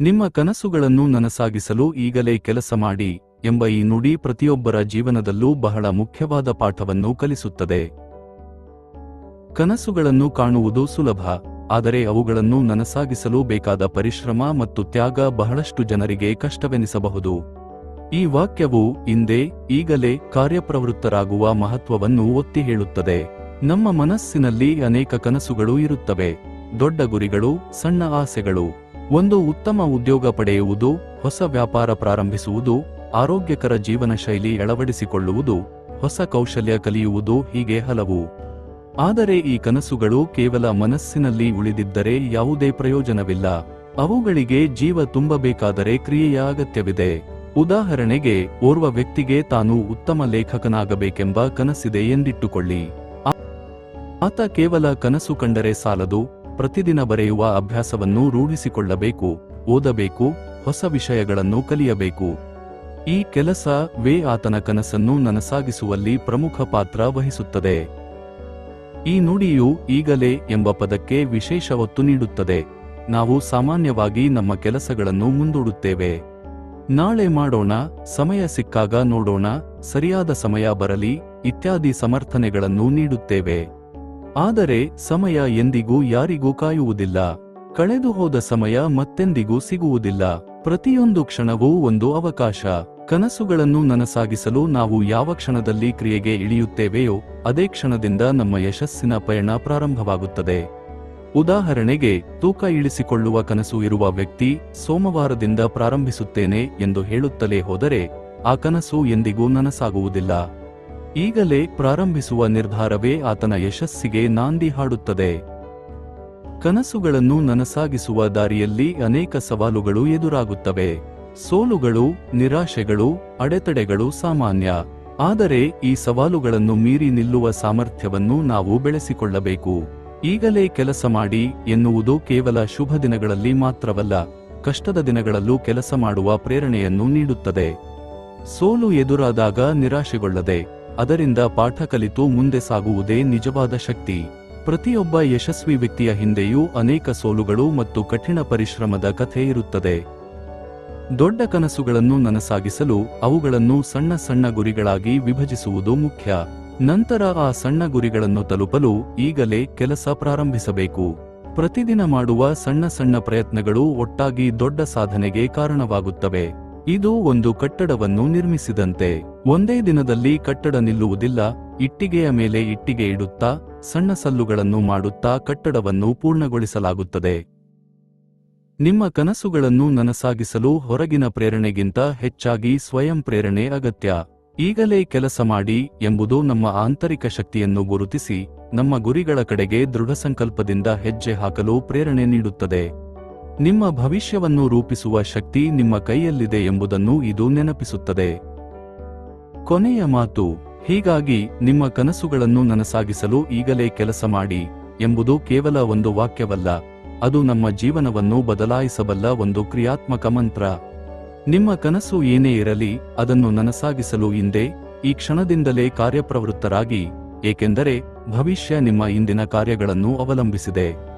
ನಿಮ್ಮ ಕನಸುಗಳನ್ನು ನನಸಾಗಿಸಲು ಈಗಲೇ ಕೆಲಸ ಮಾಡಿ ಎಂಬ ಈ ನುಡಿ ಪ್ರತಿಯೊಬ್ಬರ ಜೀವನದಲ್ಲೂ ಬಹಳ ಮುಖ್ಯವಾದ ಪಾಠವನ್ನು ಕಲಿಸುತ್ತದೆ. ಕನಸುಗಳನ್ನು ಕಾಣುವುದು ಸುಲಭ, ಆದರೆ ಅವುಗಳನ್ನು ನನಸಾಗಿಸಲು ಬೇಕಾದ ಪರಿಶ್ರಮ ಮತ್ತು ತ್ಯಾಗ ಬಹಳಷ್ಟು ಜನರಿಗೆ ಕಷ್ಟವೆನಿಸಬಹುದು. ಈ ವಾಕ್ಯವು ಇಂದೇ ಈಗಲೇ ಕಾರ್ಯಪ್ರವೃತ್ತರಾಗುವ ಮಹತ್ವವನ್ನು ಒತ್ತಿ ಹೇಳುತ್ತದೆ. ನಮ್ಮ ಮನಸ್ಸಿನಲ್ಲಿ ಅನೇಕ ಕನಸುಗಳು ಇರುತ್ತವೆ. ದೊಡ್ಡ ಗುರಿಗಳು, ಸಣ್ಣ ಆಸೆಗಳು. ಒಂದು ಉತ್ತಮ ಉದ್ಯೋಗ ಪಡೆಯುವುದು, ಹೊಸ ವ್ಯಾಪಾರ ಪ್ರಾರಂಭಿಸುವುದು, ಆರೋಗ್ಯಕರ ಜೀವನ ಶೈಲಿ ಅಳವಡಿಸಿಕೊಳ್ಳುವುದು, ಹೊಸ ಕೌಶಲ್ಯ ಕಲಿಯುವುದು ಹೀಗೆ ಹಲವು. ಆದರೆ ಈ ಕನಸುಗಳು ಕೇವಲ ಮನಸ್ಸಿನಲ್ಲಿ ಉಳಿದಿದ್ದರೆ ಯಾವುದೇ ಪ್ರಯೋಜನವಿಲ್ಲ. ಅವುಗಳಿಗೆ ಜೀವ ತುಂಬಬೇಕಾದರೆ ಕ್ರಿಯೆಯ ಅಗತ್ಯವಿದೆ. ಉದಾಹರಣೆಗೆ, ಓರ್ವ ವ್ಯಕ್ತಿಗೆ ತಾನು ಉತ್ತಮ ಲೇಖಕನಾಗಬೇಕೆಂಬ ಕನಸಿದೆ ಎಂದಿಟ್ಟುಕೊಳ್ಳಿ. ಆತ ಕೇವಲ ಕನಸು ಕಂಡರೆ ಸಾಲದು ಪ್ರತಿದಿನ ಬರೆಯುವ ಅಭ್ಯಾಸವನ್ನು ರೂಢಿಸಿಕೊಳ್ಳಬೇಕು, ಓದಬೇಕು, ಹೊಸ ವಿಷಯಗಳನ್ನು ಕಲಿಯಬೇಕು. ಈ ಕೆಲಸ ವೇ ಆತನ ಕನಸನ್ನು ನನಸಾಗಿಸುವಲ್ಲಿ ಪ್ರಮುಖ ಪಾತ್ರ ವಹಿಸುತ್ತದೆ. ಈ ನುಡಿಯು ಈಗಲೇ ಎಂಬ ಪದಕ್ಕೆ ವಿಶೇಷ ಒತ್ತು ನೀಡುತ್ತದೆ. ನಾವು ಸಾಮಾನ್ಯವಾಗಿ ನಮ್ಮ ಕೆಲಸಗಳನ್ನು ಮುಂದೂಡುತ್ತೇವೆ. ನಾಳೆ ಮಾಡೋಣ, ಸಮಯ ಸಿಕ್ಕಾಗ ನೋಡೋಣ, ಸರಿಯಾದ ಸಮಯ ಬರಲಿ, ಇತ್ಯಾದಿ ಸಮರ್ಥನೆಗಳನ್ನು ನೀಡುತ್ತೇವೆ. ಆದರೆ ಸಮಯ ಎಂದಿಗೂ ಯಾರಿಗೂ ಕಾಯುವುದಿಲ್ಲ. ಕಳೆದು ಹೋದ ಸಮಯ ಮತ್ತೆಂದಿಗೂ ಸಿಗುವುದಿಲ್ಲ. ಪ್ರತಿಯೊಂದು ಕ್ಷಣವೂ ಒಂದು ಅವಕಾಶ. ಕನಸುಗಳನ್ನು ನನಸಾಗಿಸಲು ನಾವು ಯಾವ ಕ್ಷಣದಲ್ಲಿ ಕ್ರಿಯೆಗೆ ಇಳಿಯುತ್ತೇವೆಯೋ, ಅದೇ ಕ್ಷಣದಿಂದ ನಮ್ಮ ಯಶಸ್ಸಿನ ಪಯಣ ಪ್ರಾರಂಭವಾಗುತ್ತದೆ. ಉದಾಹರಣೆಗೆ, ತೂಕ ಇಳಿಸಿಕೊಳ್ಳುವ ಕನಸು ಇರುವ ವ್ಯಕ್ತಿ ಸೋಮವಾರದಿಂದ ಪ್ರಾರಂಭಿಸುತ್ತೇನೆ ಎಂದು ಹೇಳುತ್ತಲೇ ಹೋದರೆ, ಆ ಕನಸು ಎಂದಿಗೂ ನನಸಾಗುವುದಿಲ್ಲ. ಈಗಲೇ ಪ್ರಾರಂಭಿಸುವ ನಿರ್ಧಾರವೇ ಆತನ ಯಶಸ್ಸಿಗೆ ನಾಂದಿ ಹಾಡುತ್ತದೆ. ಕನಸುಗಳನ್ನು ನನಸಾಗಿಸುವ ದಾರಿಯಲ್ಲಿ ಅನೇಕ ಸವಾಲುಗಳು ಎದುರಾಗುತ್ತವೆ. ಸೋಲುಗಳು, ನಿರಾಶೆಗಳು, ಅಡೆತಡೆಗಳು ಸಾಮಾನ್ಯ. ಆದರೆ ಈ ಸವಾಲುಗಳನ್ನು ಮೀರಿ ನಿಲ್ಲುವ ಸಾಮರ್ಥ್ಯವನ್ನು ನಾವು ಬೆಳೆಸಿಕೊಳ್ಳಬೇಕು. ಈಗಲೇ ಕೆಲಸ ಮಾಡಿ ಎನ್ನುವುದು ಕೇವಲ ಶುಭ ದಿನಗಳಲ್ಲಿ ಮಾತ್ರವಲ್ಲ, ಕಷ್ಟದ ದಿನಗಳಲ್ಲೂ ಕೆಲಸ ಮಾಡುವ ಪ್ರೇರಣೆಯನ್ನು ನೀಡುತ್ತದೆ. ಸೋಲು ಎದುರಾದಾಗ ನಿರಾಶೆಗೊಳ್ಳದೆ ಅದರಿಂದ ಪಾಠ ಕಲಿತು ಮುಂದೆ ಸಾಗುವುದೇ ನಿಜವಾದ ಶಕ್ತಿ. ಪ್ರತಿಯೊಬ್ಬ ಯಶಸ್ವಿ ವ್ಯಕ್ತಿಯ ಹಿಂದೆಯೂ ಅನೇಕ ಸೋಲುಗಳು ಮತ್ತು ಕಠಿಣ ಪರಿಶ್ರಮದ ಕಥೆ ಇರುತ್ತದೆ. ದೊಡ್ಡ ಕನಸುಗಳನ್ನು ನನಸಾಗಿಸಲು ಅವುಗಳನ್ನು ಸಣ್ಣ ಸಣ್ಣ ಗುರಿಗಳಾಗಿ ವಿಭಜಿಸುವುದು ಮುಖ್ಯ. ನಂತರ ಆ ಸಣ್ಣ ಗುರಿಗಳನ್ನು ತಲುಪಲು ಈಗಲೇ ಕೆಲಸ ಪ್ರಾರಂಭಿಸಬೇಕು. ಪ್ರತಿದಿನ ಮಾಡುವ ಸಣ್ಣ ಸಣ್ಣ ಪ್ರಯತ್ನಗಳು ಒಟ್ಟಾಗಿ ದೊಡ್ಡ ಸಾಧನೆಗೆ ಕಾರಣವಾಗುತ್ತವೆ. ಇದು ಒಂದು ಕಟ್ಟಡವನ್ನು ನಿರ್ಮಿಸಿದಂತೆ. ಒಂದೇ ದಿನದಲ್ಲಿ ಕಟ್ಟಡ ನಿಲ್ಲುವುದಿಲ್ಲ, ಇಟ್ಟಿಗೆಯ ಮೇಲೆ ಇಟ್ಟಿಗೆ ಇಡುತ್ತಾ, ಸಣ್ಣ ಸಲ್ಲುಗಳನ್ನು ಮಾಡುತ್ತಾ ಕಟ್ಟಡವನ್ನು ಪೂರ್ಣಗೊಳಿಸಲಾಗುತ್ತದೆ. ನಿಮ್ಮ ಕನಸುಗಳನ್ನು ನನಸಾಗಿಸಲು ಹೊರಗಿನ ಪ್ರೇರಣೆಗಿಂತ ಹೆಚ್ಚಾಗಿ ಸ್ವಯಂ ಪ್ರೇರಣೆ ಅಗತ್ಯ. ಈಗಲೇ ಕೆಲಸ ಮಾಡಿ ಎಂಬುದು ನಮ್ಮ ಆಂತರಿಕ ಶಕ್ತಿಯನ್ನು ಗುರುತಿಸಿ, ನಮ್ಮ ಗುರಿಗಳ ಕಡೆಗೆ ದೃಢ ಸಂಕಲ್ಪದಿಂದ ಹೆಜ್ಜೆ ಹಾಕಲು ಪ್ರೇರಣೆ ನೀಡುತ್ತದೆ. ನಿಮ್ಮ ಭವಿಷ್ಯವನ್ನು ರೂಪಿಸುವ ಶಕ್ತಿ ನಿಮ್ಮ ಕೈಯಲ್ಲಿದೆ ಎಂಬುದನ್ನು ಇದು ನೆನಪಿಸುತ್ತದೆ. ಕೊನೆಯ ಮಾತು, ಹೀಗಾಗಿ ನಿಮ್ಮ ಕನಸುಗಳನ್ನು ನನಸಾಗಿಸಲು ಈಗಲೇ ಕೆಲಸ ಮಾಡಿ ಎಂಬುದು ಕೇವಲ ಒಂದು ವಾಕ್ಯವಲ್ಲ, ಅದು ನಮ್ಮ ಜೀವನವನ್ನು ಬದಲಾಯಿಸಬಲ್ಲ ಒಂದು ಕ್ರಿಯಾತ್ಮಕ ಮಂತ್ರ. ನಿಮ್ಮ ಕನಸು ಏನೇ ಇರಲಿ, ಅದನ್ನು ನನಸಾಗಿಸಲು ಹಿಂದೆ, ಈ ಕ್ಷಣದಿಂದಲೇ ಕಾರ್ಯಪ್ರವೃತ್ತರಾಗಿ, ಏಕೆಂದರೆ ಭವಿಷ್ಯ ನಿಮ್ಮ ಇಂದಿನ ಕಾರ್ಯಗಳನ್ನು ಅವಲಂಬಿಸಿದೆ.